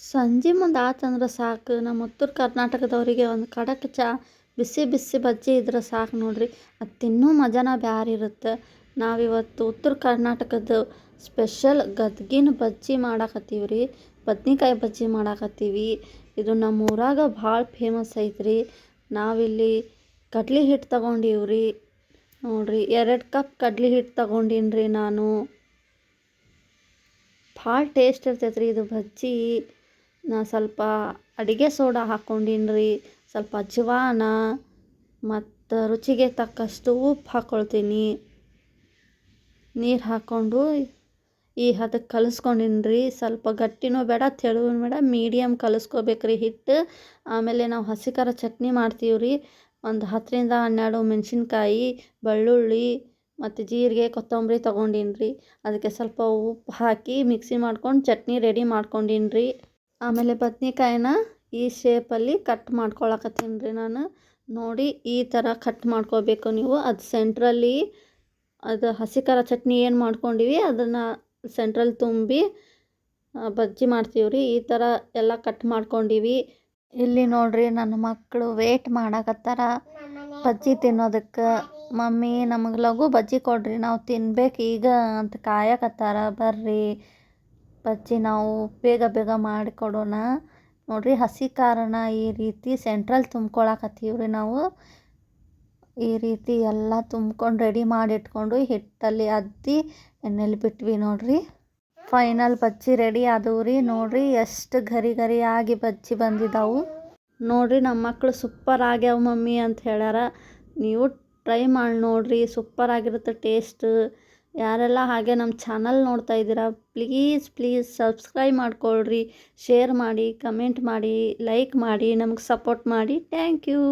ಸಂಜೆ ಮುಂದೆ ಆತಂದ್ರೆ ಸಾಕು. ನಮ್ಮ ಉತ್ತರ ಕರ್ನಾಟಕದವರಿಗೆ ಒಂದು ಖಡಕ್ ಚಾ, ಬಿಸಿ ಬಿಸಿ ಬಜ್ಜಿ ಇದ್ರೆ ಸಾಕು ನೋಡಿರಿ. ಅದು ತಿನ್ನೋ ಮಜಾನ ಬ್ಯಾರೆ ಇರುತ್ತೆ. ನಾವಿವತ್ತು ಉತ್ತರ ಕರ್ನಾಟಕದ ಸ್ಪೆಷಲ್ ಗದ್ಗಿನ ಬಜ್ಜಿ ಮಾಡಾಕತ್ತೀವಿ ರೀ ಬದ್ನಿಕಾಯಿ ಬಜ್ಜಿ ಮಾಡಾಕತ್ತೀವಿ. ಇದು ನಮ್ಮ ಊರಾಗ ಭಾಳ ಫೇಮಸ್ ಐತ್ರಿ. ನಾವಿಲ್ಲಿ ಕಡ್ಲಿ ಹಿಟ್ಟು ತಗೊಂಡೀವಿ ರೀ ನೋಡಿರಿ, ಎರಡು ಕಪ್ ಕಡ್ಲಿ ಹಿಟ್ಟು ತಗೊಂಡೀನಿ ರೀ ನಾನು. ಭಾಳ ಟೇಸ್ಟ್ ಇರ್ತೈತೆ ರೀ ಇದು ಬಜ್ಜಿ. ನಾ ಸ್ವಲ್ಪ ಅಡುಗೆ ಸೋಡಾ ಹಾಕ್ಕೊಂಡೀನಿ ರೀ ಸ್ವಲ್ಪ ಅಜ್ವಾನ ಮತ್ತು ರುಚಿಗೆ ತಕ್ಕಷ್ಟು ಉಪ್ಪು ಹಾಕ್ಕೊಳ್ತೀನಿ ನೀರು ಹಾಕ್ಕೊಂಡು ಈ ಹದಕ್ಕೆ ಕಲಿಸ್ಕೊಂಡೀನಿ ರೀ ಸ್ವಲ್ಪ ಗಟ್ಟಿನೂ ಬೇಡ, ತೆಳುವೂ ಬೇಡ ಮೀಡಿಯಮ್ ಕಲಿಸ್ಕೋಬೇಕು ರೀ ಹಿಟ್ಟು ಆಮೇಲೆ ನಾವು ಹಸಿ ಖಾರ ಚಟ್ನಿ ಮಾಡ್ತೀವಿ ರೀ ಒಂದು ಹತ್ತರಿಂದ ಹನ್ನೆರಡು ಮೆಣಸಿನ್ಕಾಯಿ, ಬೆಳ್ಳುಳ್ಳಿ ಮತ್ತು ಜೀರಿಗೆ, ಕೊತ್ತಂಬರಿ ತೊಗೊಂಡೀನಿ ರೀ ಅದಕ್ಕೆ ಸ್ವಲ್ಪ ಉಪ್ಪು ಹಾಕಿ ಮಿಕ್ಸಿ ಮಾಡ್ಕೊಂಡು ಚಟ್ನಿ ರೆಡಿ ಮಾಡ್ಕೊಂಡೀನಿ ರೀ ಆಮೇಲೆ ಬದ್ನೆಕಾಯಿನ ಈ ಶೇಪಲ್ಲಿ ಕಟ್ ಮಾಡ್ಕೊಳಕತ್ತೀನಿ ರೀ ನಾನು. ನೋಡಿ, ಈ ಥರ ಕಟ್ ಮಾಡ್ಕೋಬೇಕು ನೀವು. ಅದು ಸೆಂಟ್ರಲ್ಲಿ ಅದು ಹಸಿ ಚಟ್ನಿ ಏನು ಮಾಡ್ಕೊಂಡಿವಿ, ಅದನ್ನು ಸೆಂಟ್ರಲ್ಲಿ ತುಂಬಿ ಬಜ್ಜಿ ಮಾಡ್ತೀವಿ ರೀ ಈ ಥರ ಎಲ್ಲ ಕಟ್ ಮಾಡ್ಕೊಂಡಿವಿ. ಇಲ್ಲಿ ನೋಡ್ರಿ, ನನ್ನ ಮಕ್ಕಳು ವೇಟ್ ಮಾಡಕತ್ತಾರ ಬಜ್ಜಿ ತಿನ್ನೋದಕ್ಕೆ. ಮಮ್ಮಿ, ನಮಗೆ ಲಘು ಬಜ್ಜಿ ಕೊಡ್ರಿ. ನಾವು ತಿನ್ಬೇಕು ಈಗ ಅಂತ ಕಾಯಕತ್ತಾರ. ಬರ್ರಿ. ಬಜ್ಜಿ ನಾವು ಬೇಗ ಬೇಗ ಮಾಡಿಕೊಡೋಣ. ನೋಡಿರಿ ಹಸಿ ಕಾರಣ ಈ ರೀತಿ ಸೆಂಟ್ರಲ್ ತುಂಬ್ಕೊಳಕತ್ತೀವಿ ರೀ ನಾವು. ಈ ರೀತಿ ಎಲ್ಲ ತುಂಬ್ಕೊಂಡು ರೆಡಿ ಮಾಡಿ ಇಟ್ಕೊಂಡು ಹಿಟ್ಟಲ್ಲಿ ಅದ್ದಿ ಎಣ್ಣೆಲಿ ಬಿಟ್ವಿ ನೋಡಿರಿ. ಫೈನಲ್ ಬಜ್ಜಿ ರೆಡಿ ಆದವು ರೀ. ನೋಡಿರಿ ಎಷ್ಟು ಗರಿ ಗರಿ ಆಗಿ ಬಜ್ಜಿ ಬಂದಿದ್ದಾವು ನೋಡಿರಿ ನಮ್ಮ ಮಕ್ಕಳು ಸೂಪರ್ ಆಗ್ಯಾವ ಮಮ್ಮಿ ಅಂತ ಹೇಳ್ಯಾರ. ನೀವು ಟ್ರೈ ಮಾಡಿ ನೋಡಿರಿ. ಸೂಪರ್ ಆಗಿರುತ್ತೆ ಟೇಸ್ಟ್ ಯಾರೆಲ್ಲ ಹಾಗೆ ನಮ್ಮ ಚಾನಲ್ ನೋಡ್ತಾ ಇದ್ದೀರಾ ಪ್ಲೀಸ್ ಪ್ಲೀಸ್ ಸಬ್ಸ್ಕ್ರೈಬ್ ಮಾಡ್ಕೊಳ್ರಿ ಶೇರ್ ಮಾಡಿ ಕಮೆಂಟ್ ಮಾಡಿ ಲೈಕ್ ಮಾಡಿ, ನಮ್ಗೆ ಸಪೋರ್ಟ್ ಮಾಡಿ. Thank you